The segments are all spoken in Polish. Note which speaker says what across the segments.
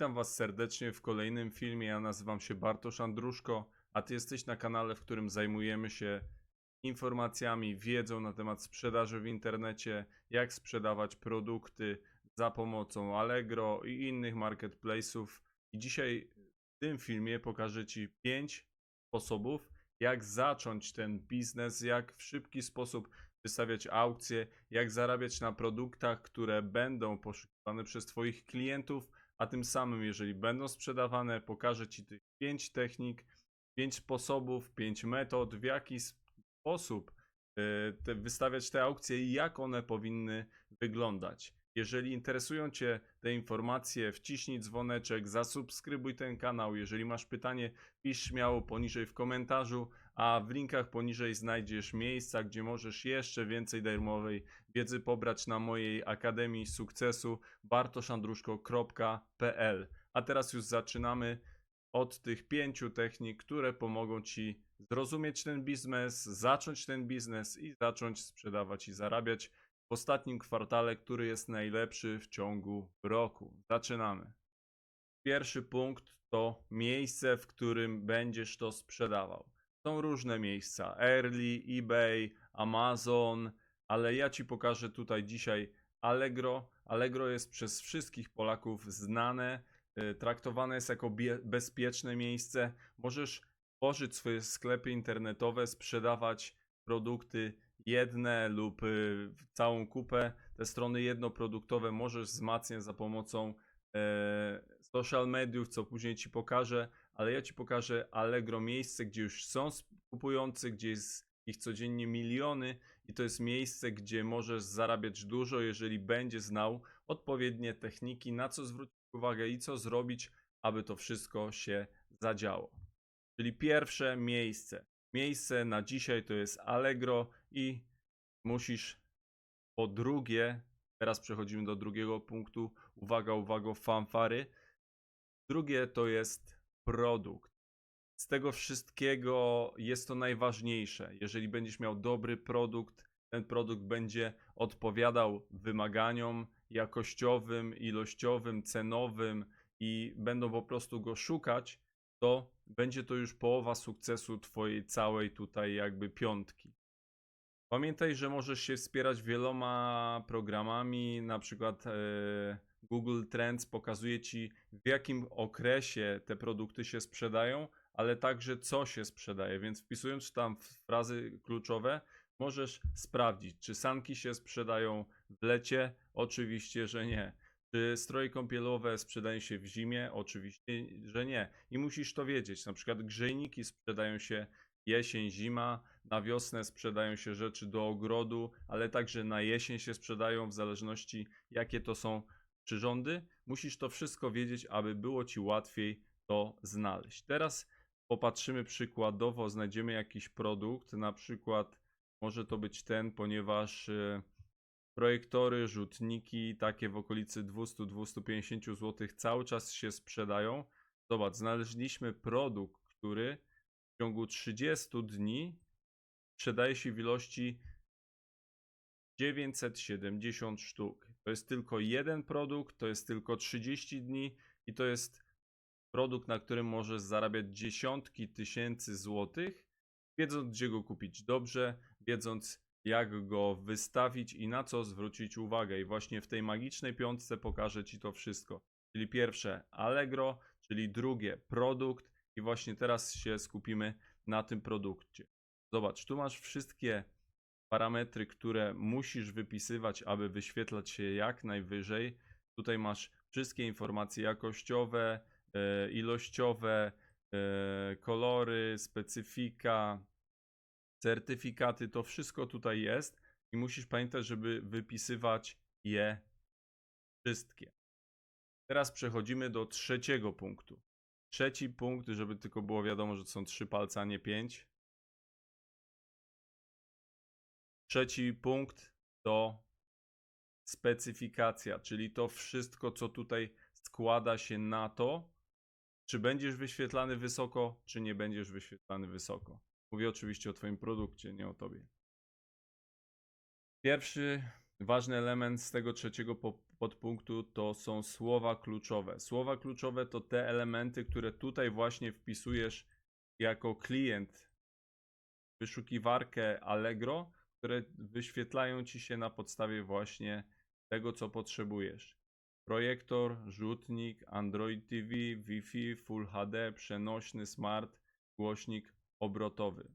Speaker 1: Witam Was serdecznie w kolejnym filmie. Ja nazywam się Bartosz Andruszko, a Ty jesteś na kanale, w którym zajmujemy się informacjami, wiedzą na temat sprzedaży w internecie, jak sprzedawać produkty za pomocą Allegro i innych marketplace'ów. I dzisiaj w tym filmie pokażę Ci 5 sposobów, jak zacząć ten biznes, jak w szybki sposób wystawiać aukcje, jak zarabiać na produktach, które będą poszukiwane przez Twoich klientów, a tym samym, jeżeli będą sprzedawane, pokażę Ci tych 5 technik, 5 sposobów, 5 metod, w jaki sposób y, te, wystawiać te aukcje i jak one powinny wyglądać. Jeżeli interesują Cię te informacje, wciśnij dzwoneczek, zasubskrybuj ten kanał. Jeżeli masz pytanie, pisz śmiało poniżej w komentarzu, a w linkach poniżej znajdziesz miejsca, gdzie możesz jeszcze więcej darmowej wiedzy pobrać na mojej Akademii Sukcesu bartoszandruszko.pl. A teraz już zaczynamy od tych pięciu technik, które pomogą Ci zrozumieć ten biznes, zacząć ten biznes i zacząć sprzedawać i zarabiać w ostatnim kwartale, który jest najlepszy w ciągu roku. Zaczynamy. Pierwszy punkt to miejsce, w którym będziesz to sprzedawał. Są różne miejsca: Early, eBay, Amazon, ale ja Ci pokażę tutaj dzisiaj Allegro. Allegro jest przez wszystkich Polaków znane, y, traktowane jest jako bezpieczne miejsce. Możesz tworzyć swoje sklepy internetowe, sprzedawać produkty jedne lub y, całą kupę. Te strony jednoproduktowe możesz wzmacniać za pomocą e, social mediów, co później Ci pokażę, ale ja Ci pokażę Allegro, miejsce, gdzie już są kupujący, gdzie jest ich codziennie miliony i to jest miejsce, gdzie możesz zarabiać dużo, jeżeli będziesz znał odpowiednie techniki, na co zwrócić uwagę i co zrobić, aby to wszystko się zadziało. Czyli pierwsze miejsce. Miejsce na dzisiaj to jest Allegro i musisz po drugie, teraz przechodzimy do drugiego punktu. Uwaga, uwaga, fanfary. Drugie to jest produkt. Z tego wszystkiego jest to najważniejsze. Jeżeli będziesz miał dobry produkt, ten produkt będzie odpowiadał wymaganiom jakościowym, ilościowym, cenowym i będą po prostu go szukać, to będzie to już połowa sukcesu Twojej całej tutaj jakby piątki. Pamiętaj, że możesz się wspierać wieloma programami, na przykład e, Google Trends pokazuje Ci w jakim okresie te produkty się sprzedają, ale także co się sprzedaje, więc wpisując tam frazy kluczowe, możesz sprawdzić, czy sanki się sprzedają w lecie? Oczywiście, że nie. Czy stroje kąpielowe sprzedają się w zimie? Oczywiście, że nie. I musisz to wiedzieć. Na przykład grzejniki sprzedają się jesień, zima, na wiosnę sprzedają się rzeczy do ogrodu, ale także na jesień się sprzedają w zależności jakie to są przyrządy. Musisz to wszystko wiedzieć, aby było ci łatwiej to znaleźć. Teraz popatrzymy przykładowo, znajdziemy jakiś produkt, na przykład może to być ten, ponieważ y, projektory, rzutniki, takie w okolicy 200-250 zł cały czas się sprzedają. Zobacz, znaleźliśmy produkt, który w ciągu 30 dni sprzedaje się w ilości 970 sztuk. To jest tylko jeden produkt, to jest tylko 30 dni i to jest produkt, na którym możesz zarabiać dziesiątki tysięcy złotych, wiedząc gdzie go kupić dobrze, wiedząc jak go wystawić i na co zwrócić uwagę. I właśnie w tej magicznej piątce pokażę Ci to wszystko. Czyli pierwsze Allegro, czyli drugie produkt i właśnie teraz się skupimy na tym produkcie. Zobacz, tu masz wszystkie parametry, które musisz wypisywać, aby wyświetlać się jak najwyżej. Tutaj masz wszystkie informacje jakościowe, e, ilościowe, e, kolory, specyfika, certyfikaty, to wszystko tutaj jest i musisz pamiętać, żeby wypisywać je wszystkie. Teraz przechodzimy do trzeciego punktu. Trzeci punkt, żeby tylko było wiadomo, że są trzy palce, a nie pięć. Trzeci punkt to specyfikacja, czyli to wszystko, co tutaj składa się na to, czy będziesz wyświetlany wysoko, czy nie będziesz wyświetlany wysoko. Mówię oczywiście o Twoim produkcie, nie o Tobie. Pierwszy ważny element z tego trzeciego po podpunktu to są słowa kluczowe. Słowa kluczowe to te elementy, które tutaj właśnie wpisujesz jako klient wyszukiwarkę Allegro, które wyświetlają ci się na podstawie właśnie tego, co potrzebujesz. Projektor, rzutnik, Android TV, Wi-Fi, Full HD, przenośny, smart, głośnik obrotowy.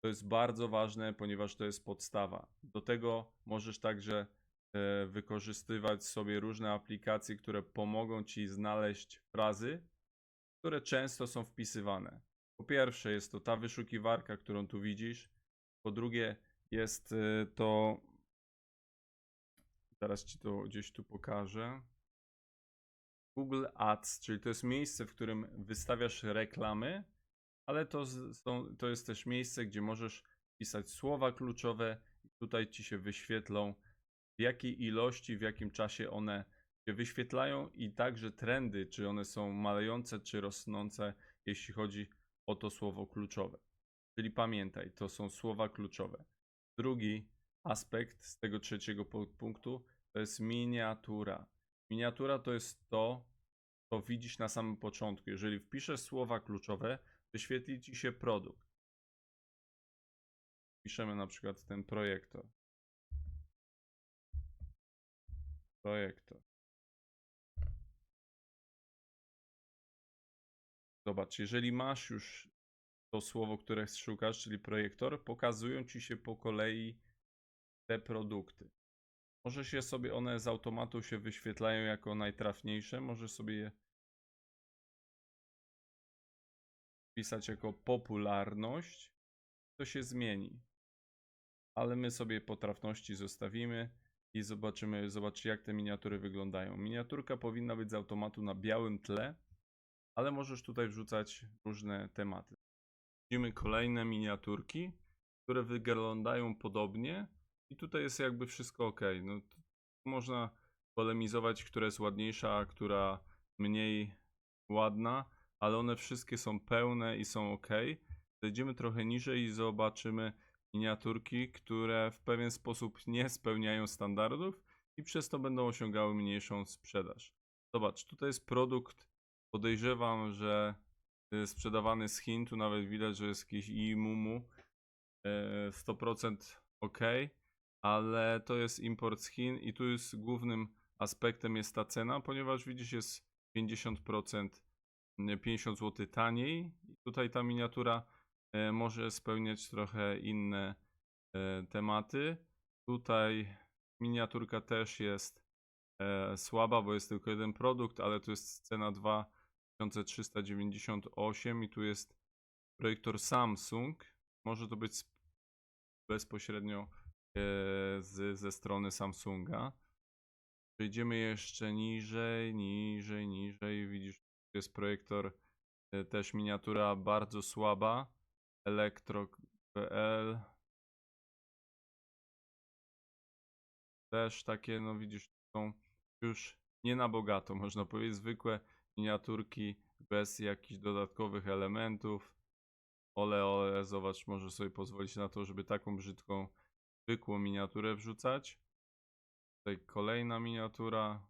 Speaker 1: To jest bardzo ważne, ponieważ to jest podstawa. Do tego możesz także e, wykorzystywać sobie różne aplikacje, które pomogą ci znaleźć frazy, które często są wpisywane. Po pierwsze, jest to ta wyszukiwarka, którą tu widzisz. Po drugie, jest e, to. Zaraz ci to gdzieś tu pokażę. Google Ads, czyli to jest miejsce, w którym wystawiasz reklamy, ale to, to jest też miejsce, gdzie możesz pisać słowa kluczowe tutaj ci się wyświetlą w jakiej ilości, w jakim czasie one się wyświetlają i także trendy, czy one są malejące, czy rosnące, jeśli chodzi o to słowo kluczowe. Czyli pamiętaj, to są słowa kluczowe. Drugi aspekt z tego trzeciego pu- punktu to jest miniatura. Miniatura to jest to, co widzisz na samym początku. Jeżeli wpiszesz słowa kluczowe, wyświetli ci się produkt. Piszemy na przykład ten projektor. Projektor. Zobacz, jeżeli masz już to słowo, które szukasz, czyli projektor, pokazują ci się po kolei te produkty. Możesz je sobie, one z automatu się wyświetlają jako najtrafniejsze. Możesz sobie je wpisać jako popularność. To się zmieni. Ale my sobie po trafności zostawimy i zobaczymy, zobaczcie jak te miniatury wyglądają. Miniaturka powinna być z automatu na białym tle, ale możesz tutaj wrzucać różne tematy. Widzimy kolejne miniaturki, które wyglądają podobnie i tutaj jest jakby wszystko ok. No, można polemizować, która jest ładniejsza, a która mniej ładna, ale one wszystkie są pełne i są ok. Zejdziemy trochę niżej i zobaczymy miniaturki, które w pewien sposób nie spełniają standardów i przez to będą osiągały mniejszą sprzedaż. Zobacz, tutaj jest produkt, podejrzewam, że sprzedawany z Chin, tu nawet widać, że jest jakiś imumu, e, 100% ok, ale to jest import z Chin i tu jest głównym aspektem jest ta cena, ponieważ widzisz jest 50%, nie, 50 zł taniej. I tutaj ta miniatura e, może spełniać trochę inne tematy. Tutaj miniaturka też jest słaba, bo jest tylko jeden produkt, ale tu jest cena 2398 i tu jest projektor Samsung. Może to być bezpośrednio e, z, ze strony Samsunga. Przejdziemy jeszcze niżej, niżej, niżej. Widzisz, tu jest projektor, e, też miniatura bardzo słaba. Elektro.pl Też takie, no widzisz, są już nie na bogato, można powiedzieć, zwykłe miniaturki bez jakichś dodatkowych elementów. Ole, ole, zobacz, może sobie pozwolić na to, żeby taką brzydką, zwykłą miniaturę wrzucać. Tutaj kolejna miniatura.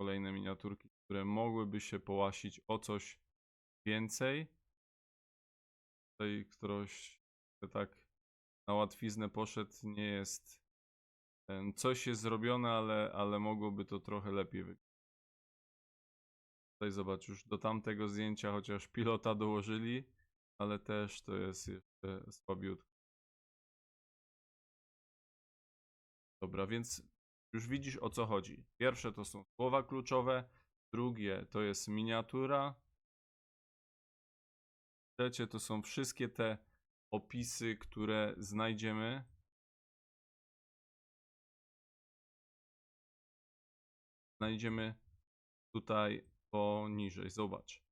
Speaker 1: Kolejne miniaturki, które mogłyby się połasić o coś więcej. Tutaj ktoś tak na łatwiznę poszedł, nie jest. Coś jest zrobione, ale, ale mogłoby to trochę lepiej wyglądać. Tutaj zobacz, już do tamtego zdjęcia chociaż pilota dołożyli, ale też to jest jeszcze słabiutko. Dobra, więc już widzisz o co chodzi. Pierwsze to są słowa kluczowe, drugie to jest miniatura, trzecie to są wszystkie te opisy, które znajdziemy. Znajdziemy tutaj poniżej. Zobacz.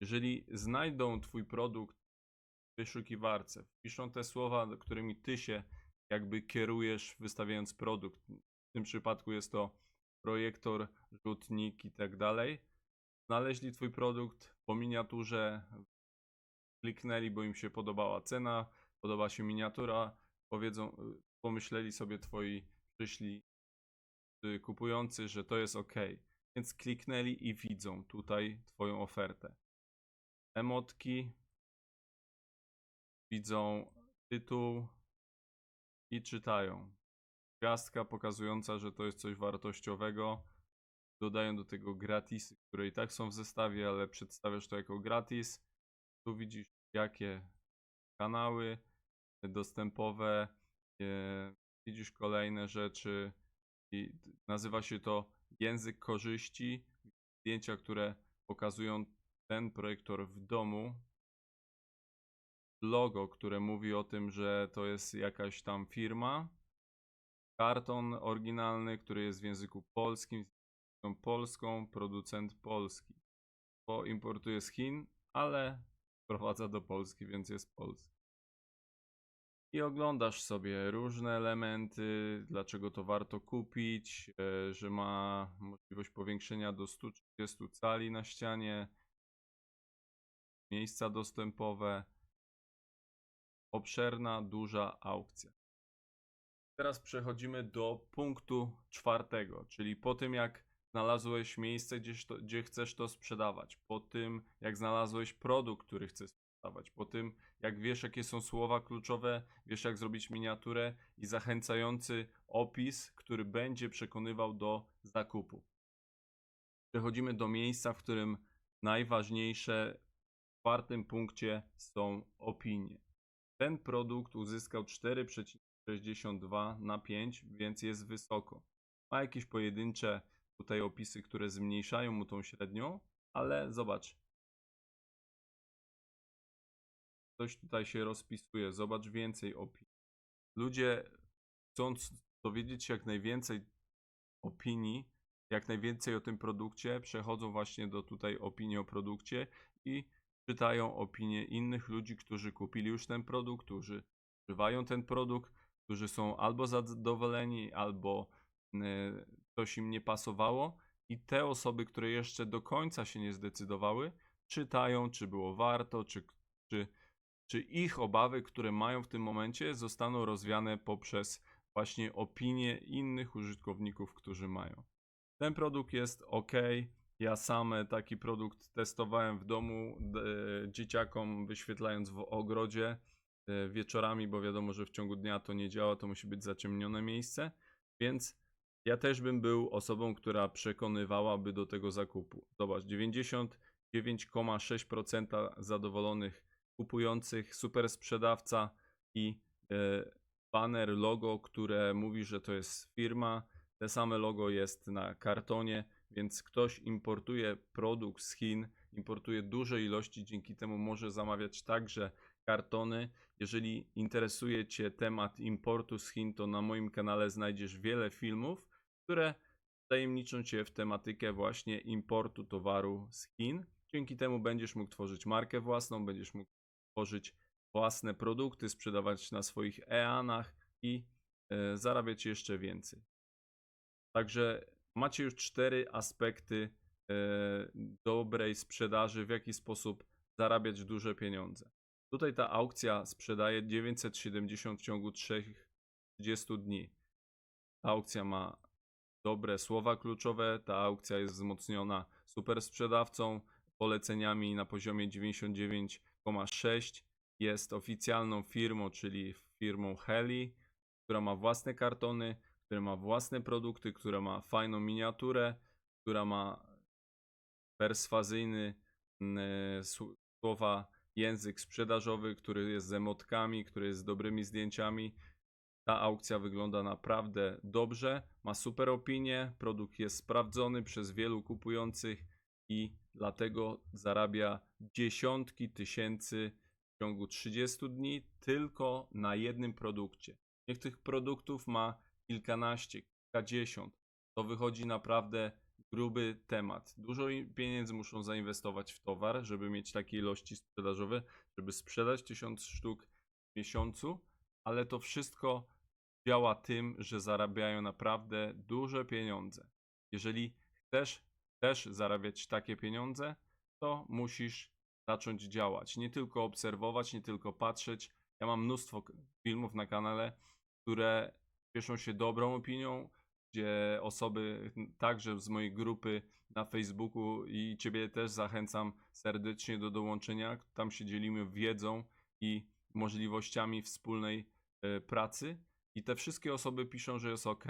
Speaker 1: Jeżeli znajdą Twój produkt w wyszukiwarce, wpiszą te słowa, którymi Ty się jakby kierujesz wystawiając produkt. W tym przypadku jest to projektor, rzutnik i tak dalej. Znaleźli Twój produkt po miniaturze, kliknęli, bo im się podobała cena, podoba się miniatura, powiedzą, pomyśleli sobie Twoi przyszli kupujący, że to jest ok. Więc kliknęli i widzą tutaj Twoją ofertę. Emotki widzą tytuł i czytają. Gwiazdka pokazująca, że to jest coś wartościowego. Dodają do tego gratisy, które i tak są w zestawie, ale przedstawiasz to jako gratis. Tu widzisz, jakie kanały dostępowe. e, Widzisz kolejne rzeczy. I nazywa się to język korzyści. Zdjęcia, które pokazują ten projektor w domu. Logo, które mówi o tym, że to jest jakaś tam firma. Karton oryginalny, który jest w języku polskim, z polską, producent polski. Bo importuje z Chin, ale wprowadza do Polski, więc jest polski. I oglądasz sobie różne elementy, dlaczego to warto kupić, e, że ma możliwość powiększenia do 130 cali na ścianie, miejsca dostępowe, obszerna, duża aukcja. Teraz przechodzimy do punktu czwartego, czyli po tym jak znalazłeś miejsce, gdzieś to, gdzie chcesz to sprzedawać, po tym jak znalazłeś produkt, który chcesz po tym jak wiesz jakie są słowa kluczowe, wiesz jak zrobić miniaturę i zachęcający opis, który będzie przekonywał do zakupu. Przechodzimy do miejsca, w którym najważniejsze w czwartym punkcie są opinie. Ten produkt uzyskał 4,62 na 5, więc jest wysoko. Ma jakieś pojedyncze tutaj opisy, które zmniejszają mu tą średnią, ale zobacz. Coś tutaj się rozpisuje. Zobacz więcej opinii. Ludzie chcąc dowiedzieć się jak najwięcej opinii, jak najwięcej o tym produkcie, przechodzą właśnie do tutaj opinii o produkcie i czytają opinie innych ludzi, którzy kupili już ten produkt, którzy używają ten produkt, którzy są albo zadowoleni, albo y, coś im nie pasowało. I te osoby, które jeszcze do końca się nie zdecydowały, czytają, czy było warto, czy, czy, czy ich obawy, które mają w tym momencie, zostaną rozwiane poprzez właśnie opinie innych użytkowników, którzy mają. Ten produkt jest ok. Ja sam taki produkt testowałem w domu e, dzieciakom, wyświetlając w ogrodzie e, wieczorami, bo wiadomo, że w ciągu dnia to nie działa, to musi być zaciemnione miejsce. Więc ja też bym był osobą, która przekonywałaby do tego zakupu. Zobacz, 99,6% zadowolonych kupujących, super sprzedawca i e, banner, logo, które mówi, że to jest firma. Te same logo jest na kartonie, więc ktoś importuje produkt z Chin, importuje duże ilości, dzięki temu może zamawiać także kartony. Jeżeli interesuje Cię temat importu z Chin, to na moim kanale znajdziesz wiele filmów, które tajemniczą Cię w tematykę właśnie importu towaru z Chin. Dzięki temu będziesz mógł tworzyć markę własną, będziesz mógł tworzyć własne produkty, sprzedawać na swoich EANach i e, zarabiać jeszcze więcej. Także macie już cztery aspekty e, dobrej sprzedaży, w jaki sposób zarabiać duże pieniądze. Tutaj ta aukcja sprzedaje 970 w ciągu 30 dni. Ta aukcja ma dobre słowa kluczowe, ta aukcja jest wzmocniona super sprzedawcą, poleceniami na poziomie 99,6. Jest oficjalną firmą, czyli firmą Heli, która ma własne kartony, która ma własne produkty, która ma fajną miniaturę, która ma perswazyjny mm, e, sł- słowa język sprzedażowy, który jest z emotkami, który jest z dobrymi zdjęciami. Ta aukcja wygląda naprawdę dobrze, ma super opinię, produkt jest sprawdzony przez wielu kupujących i dlatego zarabia dziesiątki tysięcy w ciągu 30 dni tylko na jednym produkcie. Niech tych produktów ma kilkanaście, kilkadziesiąt. To wychodzi naprawdę gruby temat. Dużo pieniędzy muszą zainwestować w towar, żeby mieć takie ilości sprzedażowe, żeby sprzedać tysiąc sztuk w miesiącu, ale to wszystko działa tym, że zarabiają naprawdę duże pieniądze. Jeżeli chcesz też zarabiać takie pieniądze, to musisz zacząć działać. Nie tylko obserwować, nie tylko patrzeć. Ja mam mnóstwo filmów na kanale, które cieszą się dobrą opinią, gdzie osoby także z mojej grupy na Facebooku i Ciebie też zachęcam serdecznie do dołączenia. Tam się dzielimy wiedzą i możliwościami wspólnej e, pracy. I te wszystkie osoby piszą, że jest ok,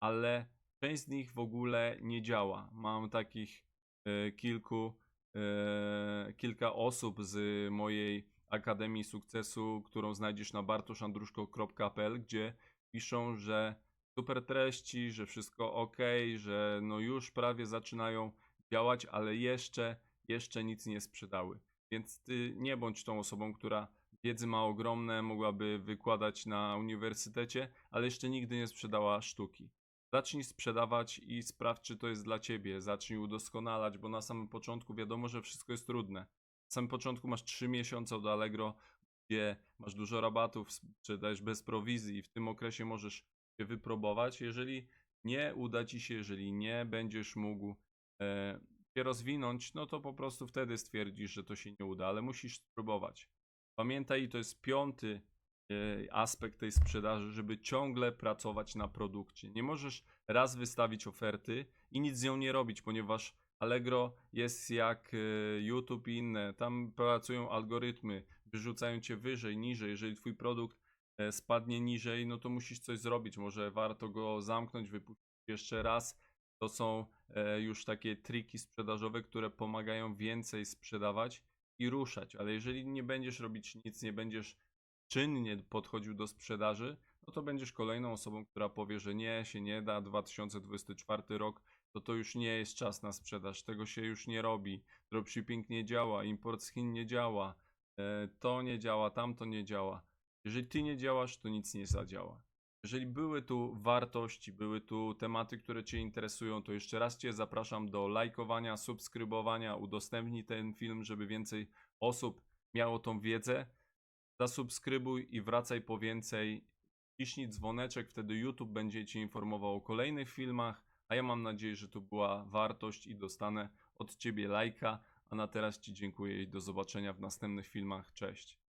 Speaker 1: ale część z nich w ogóle nie działa. Mam takich e, kilku, e, kilka osób z mojej Akademii Sukcesu, którą znajdziesz na bartoszandruszko.pl, gdzie piszą, że super treści, że wszystko ok, że no już prawie zaczynają działać, ale jeszcze, jeszcze nic nie sprzedały. Więc ty nie bądź tą osobą, która wiedzy ma ogromne, mogłaby wykładać na uniwersytecie, ale jeszcze nigdy nie sprzedała sztuki. Zacznij sprzedawać i sprawdź, czy to jest dla ciebie. Zacznij udoskonalać, bo na samym początku wiadomo, że wszystko jest trudne. Na samym początku masz 3 miesiące od Allegro, gdzie masz dużo rabatów, sprzedajesz bez prowizji i w tym okresie możesz się wypróbować. Jeżeli nie uda ci się, jeżeli nie będziesz mógł e, się rozwinąć, no to po prostu wtedy stwierdzisz, że to się nie uda, ale musisz spróbować. Pamiętaj, to jest piąty aspekt tej sprzedaży, żeby ciągle pracować na produkcie. Nie możesz raz wystawić oferty i nic z nią nie robić, ponieważ Allegro jest jak e, YouTube i inne. Tam pracują algorytmy, wyrzucają cię wyżej, niżej. Jeżeli twój produkt e, spadnie niżej, no to musisz coś zrobić. Może warto go zamknąć, wypuścić jeszcze raz. To są e, już takie triki sprzedażowe, które pomagają więcej sprzedawać i ruszać. Ale jeżeli nie będziesz robić nic, nie będziesz czynnie podchodził do sprzedaży, no to będziesz kolejną osobą, która powie, że nie, się nie da, 2024 rok, to to już nie jest czas na sprzedaż, tego się już nie robi, dropshipping nie działa, import z Chin nie działa, e, to nie działa, tamto nie działa. Jeżeli ty nie działasz, to nic nie zadziała. Jeżeli były tu wartości, były tu tematy, które Cię interesują, to jeszcze raz Cię zapraszam do lajkowania, subskrybowania, udostępnij ten film, żeby więcej osób miało tą wiedzę. Zasubskrybuj i wracaj po więcej. Ciśnij dzwoneczek, wtedy YouTube będzie Cię informował o kolejnych filmach, a ja mam nadzieję, że to była wartość i dostanę od Ciebie lajka. A na teraz Ci dziękuję i do zobaczenia w następnych filmach. Cześć.